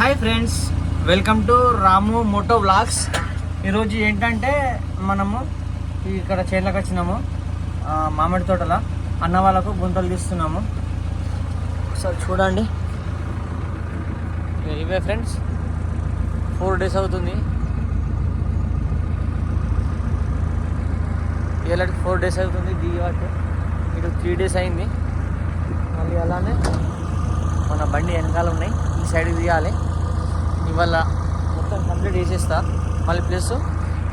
Hi friends welcome to Ramu moto vlogs ఈరోజు ఏంటంటే మనము ఇక్కడ చేనులకు వచ్చినాము. మామిడి తోటల అన్న వాళ్ళకు గుంతలు తీస్తున్నాము. ఒకసారి చూడండి. ఇవే ఫ్రెండ్స్ ఫోర్ డేస్ అవుతుంది. ఏళ్ళకి ఫోర్ డేస్ అవుతుంది దిగివాటి ఇటు త్రీ డేస్ అయింది. మళ్ళీ అలానే మన బండి వెనకాల ఉన్నాయి. ఈ సైడ్ తీయాలి ఇవాళ మొత్తం కంప్లీట్ చేసేస్తా. మళ్ళీ ప్లస్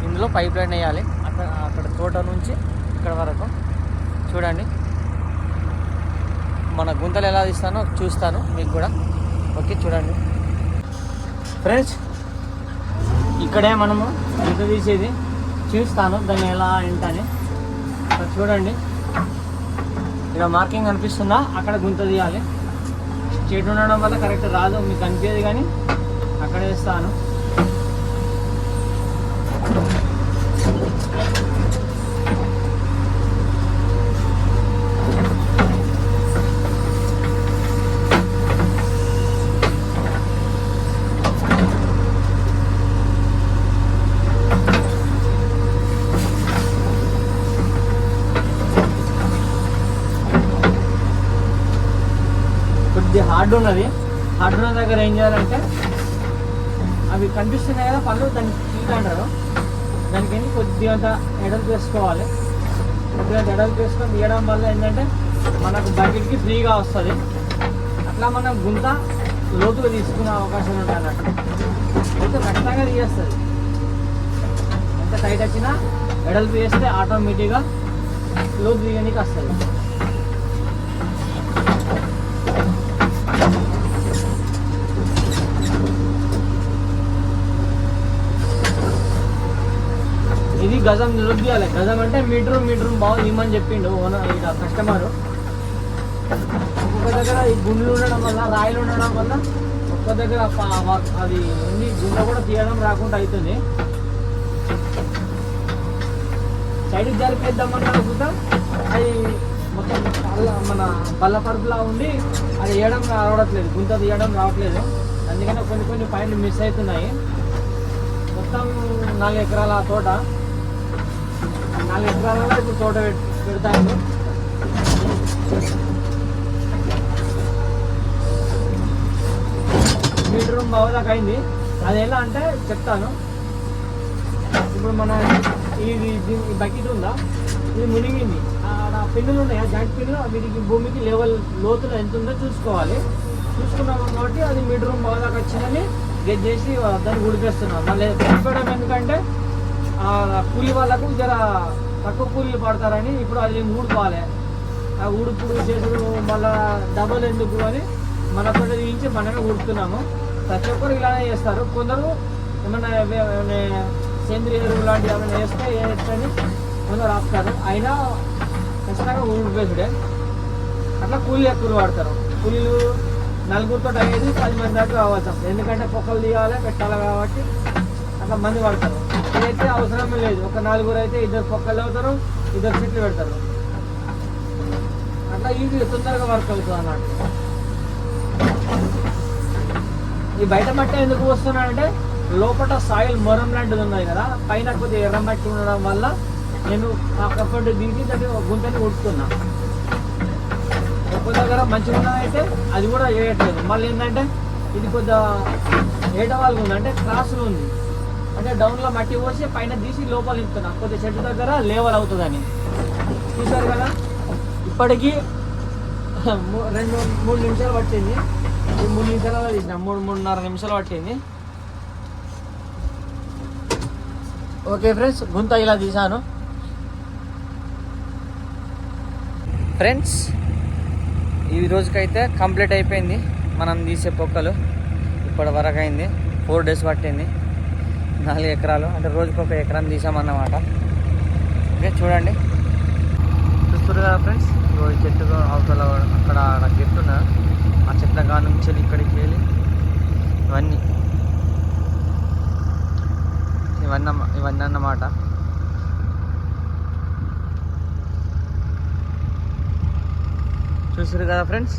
ఇందులో పైప్ లైన్ వేయాలి. అక్కడ అక్కడ తోట నుంచి ఇక్కడ వరకు. చూడండి. మన గుంతలు ఎలా తీస్తానో చూస్తాను మీకు కూడా. ఓకే చూడండి. ఫ్రెండ్స్ ఇక్కడే మనము గుంత తీసేది. చూస్తాను దాన్ని ఎలా ఏంటని. చూడండి. ఇక్కడ మార్కింగ్ కనిపిస్తుందా? అక్కడ గుంత తీయాలి. చెట్టు ఉండడం వల్ల కరెక్ట్ రాదు మీకు అనిపించేది కానీ అక్కడ వేస్తాను. కొద్ది హార్డ్ ఉన్నది. హార్డ్ ఉన్న దగ్గర ఏం చేయాలంటే అవి కనిపిస్తున్నాయి కదా పళ్ళు దాన్ని తీగ అంటారు దానికి ఏంటి? కొద్దిగా అంత ఎడలు వేసుకోవాలి కొద్దిగా అంత ఎడలు వేసుకొని తీయడం వల్ల ఏంటంటే మనకు బకెట్కి ఫ్రీగా వస్తుంది. అట్లా మనం గుంత లోతుగా తీసుకునే అవకాశం ఉంటుంది అన్నట్టు అయితే ఖచ్చితంగా తీయేస్తుంది ఎంత టైట్ వచ్చినా ఎడలు వేస్తే ఆటోమేటిక్గా లోతు తీయడానికి వస్తుంది. ఇది గజం నిరుద్యాలి గజం అంటే మీటర్ మీటర్ బాగా ఇమ్మని చెప్పిండు ఓనర్ ఇక కస్టమర్ ఒక్కొక్క దగ్గర ఈ గుండ్లు ఉండడం వల్ల రాయిలు ఉండడం వల్ల ఒక్క దగ్గర అది ఉంది. గుండె కూడా తీయడం రాకుండా అవుతుంది సైడ్ జరిపేద్దామని అనుకుంటా. అది మొత్తం మన బల్ల పరుపులా ఉండి అది వేయడం రావట్లేదు. గుంత తీయడం రావట్లేదు. అందుకనే కొన్ని కొన్ని పైన మిస్ అవుతున్నాయి. మొత్తం నాలుగు ఎకరాల తోట. నాలుగు ఎకరాలలో ఇప్పుడు తోట పెడతాను మీటర్ బావుదాకా అయింది. అది ఎలా అంటే చెప్తాను. ఇప్పుడు మన ఇది ఇది- బకెట్ ఉందా? ఇది మునిగింది. ఆడ పిన్నులు ఉన్నాయా? జాయింట్ పిన్నులు వీటికి భూమికి లెవెల్ లోతులో ఎంత ఉందో చూసుకోవాలి. చూసుకున్నాము కాబట్టి అది మీటర్ బావుదాకా వచ్చిందని గెట్ చేసి దాన్ని ఉడికేస్తున్నాం మళ్ళీ పెట్టుకోవడం ఎందుకంటే కూలి వాళ్ళకు జర తక్కువ కూలీలు పడతారని ఇప్పుడు అది ఊడుకోవాలి. ఆ ఊడుపుడు చేసుడు మళ్ళా డబల్ ఎందుకు అని మన తీయించి మనమే ఊడుతున్నాము. ప్రతి ఒక్కరు ఇలానే చేస్తారు. కొందరు ఏమన్నా సేంద్రియ ఎరువు లాంటివి ఏమైనా వేస్తే వేయచ్చని కొందరు ఆపుతారు అయినా ఖచ్చితంగా ఊడిపేసుడే. అట్లా కూలీలు ఎక్కువ వాడతారు. కూలీలు నలుగురితో అయ్యేది పది మంది దాకా కావచ్చు. ఎందుకంటే పొక్కలు తీయాలి పెట్టాలి కాబట్టి అట్లా మంది పడతారు ఇదైతే అవసరం లేదు ఒక నలుగురు అయితే ఇద్దరు పొక్కలు అవుతారు ఇద్దరు సీట్లు పెడతారు. అట్లా ఈజీ తొందరగా వర్క్ అవుతుంది అన్నట్టు ఈ బయట మట్టి ఎందుకు వస్తున్నానంటే లోపల సాయిల్ మొరం లాంటిది ఉన్నది కదా పైన కొద్దిగా ఎర్ర మట్టి ఉండడం వల్ల నేను ఆ కఫర్ట్ దిగి దాన్ని ఒక గుంతని ఉడుతున్నా ఒక్క దగ్గర మంచిగా ఉన్నదైతే అది కూడా వేయట్లేదు. మళ్ళీ ఏంటంటే ఇది కొద్దిగా ఏట ఉందంటే ఉంది అంటే క్రాస్లో ఉంది. అంటే డౌన్లో మట్టి పోసి పైన తీసి లోపల ఇస్తున్నా కొద్దిగా చెట్టు దగ్గర లేవల్ అవుతుందని. చూసారు కదా? ఇప్పటికీ మూ- రెండు మూడు నిమిషాలు పట్టింది. మూడు నిమిషాలలో తీసిన. మూడు మూడున్నర నిమిషాలు పట్టింది. ఓకే ఫ్రెండ్స్ గుంత ఇలా తీసాను. ఫ్రెండ్స్ ఈ రోజుకైతే కంప్లీట్ అయిపోయింది. మనం తీసే పొక్కలు ఇప్పటి వరకు అయింది. ఫోర్ డేస్ పట్టింది. నాలుగు ఎకరాలు అంటే రోజుకి ఒక ఎకరం తీసామన్నమాట. ఓకే చూడండి. చూస్తారు కదా ఫ్రెండ్స్ ఇగో ఈ చెట్టు అవతల అక్కడ చెట్టు ఉన్నా ఆ చెట్ల కాడ నుంచి ఇక్కడికి వెళ్ళి ఇవన్నీ. ఇవన్నీ ఇవన్నీ అన్నమాట. చూసారు కదా ఫ్రెండ్స్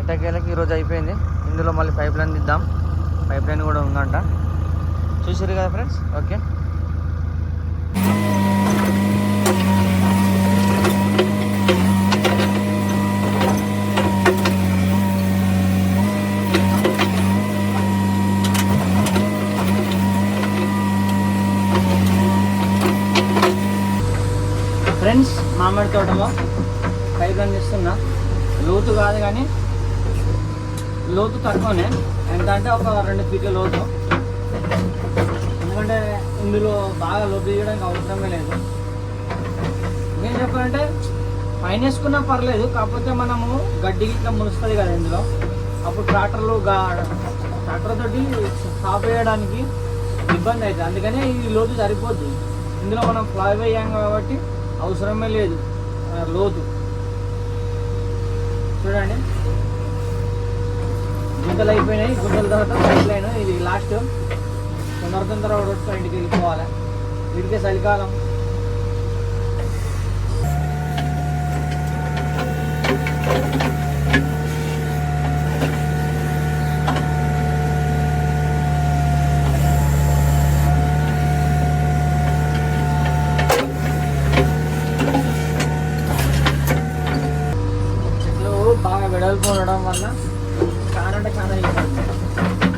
ఎట్టకేళ్ళకి ఈరోజు అయిపోయింది. ఇందులో మళ్ళీ పైప్ లైన్ దిద్దాం. పైప్ లైన్ కూడా ఉందంట. చూసారు కదా ఫ్రెండ్స్ ఓకే ఫ్రెండ్స్ మామిడి తోటలో పైపు లైన్ ఇస్తున్నా లోతు కాదు కానీ లోతు తక్కువనే. ఎంత అంటే ఒక రెండు ఫీట్ల లోతు. ఎందుకంటే ఇందులో బాగా లోతు తీయడానికి అవసరమే లేదు. నేను చెప్పాలంటే పైన వేసుకున్నా పర్లేదు కాకపోతే మనము గడ్డి ఇట్లా మునుస్తుంది కదా ఇందులో. అప్పుడు ట్రాక్టర్లు ట్రాక్టర్ తోటి సాఫ్ వేయడానికి ఇబ్బంది అవుతుంది అందుకనే ఈ లోతు సరిపోద్ది. ఇందులో మనం ఫ్లై వేయాం కాబట్టి అవసరమే లేదు. లోతు చూడండి. గుంతలు అయిపోయినాయి. గుంతల తర్వాత పైప్ లైన్ ఇది లాస్ట్ తొందర రోడ్ వస్తా ఇంటికి వెళ్ళిపోవాలి. వీడికే చలికాలం. చెట్లు బాగా వెడల్పు ఉండడం వల్ల చాలా అంటే చాలా ఇబ్బంది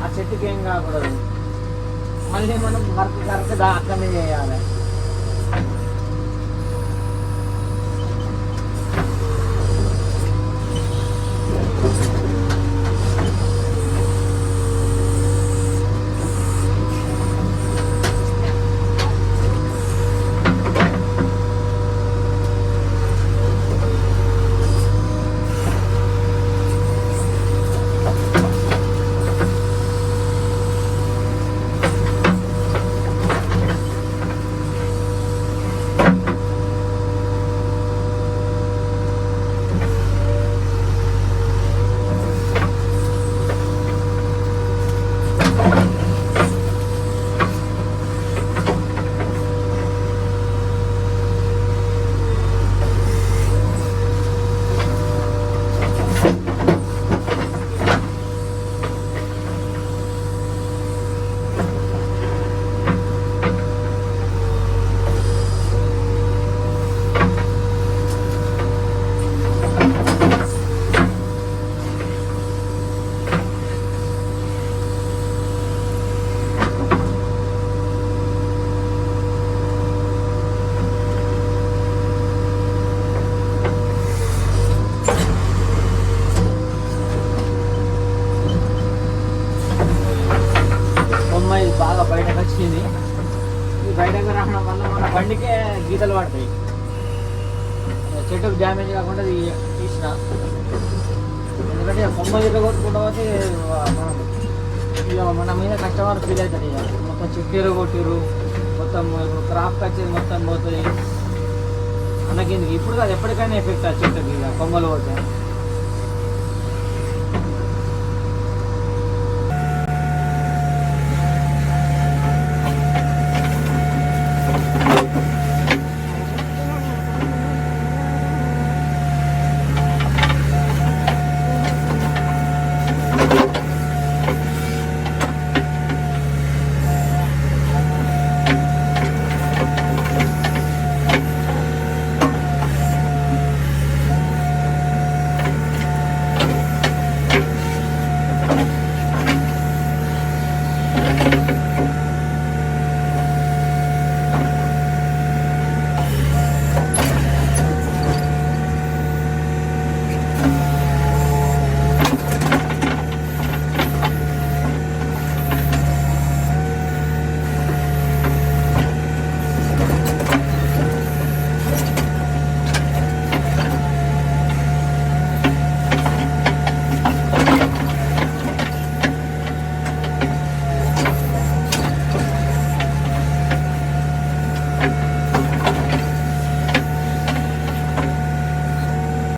ఆ చెట్టుకి ఏం కాకూడదు. మళ్ళీ మనం వర్క్ కరెక్ట్ దా అక్కడనే చేయాలి బొమ్మ ఇది బాగా బయటకు వచ్చింది ఈ బయటకు రావడం వల్ల మన బండికే గీతలు పడతాయి చెట్టుకు డ్యామేజ్ కాకుండా తీసిన. ఎందుకంటే ఇక కొమ్మ గిట్ల కొట్టుకుంటా ఇక మన మీద కస్టమర్ ఫీల్ అవుతుంది ఇక. మొత్తం చెట్టు కొట్టిరు మొత్తం ఇప్పుడు క్రాప్ వచ్చేది మొత్తం పోతుంది. అన్నకి ఇప్పుడు కాదు ఎప్పటికైనా ఎఫెక్ట్ ఆ చెట్టుకి ఇక కొమ్మలు పోతే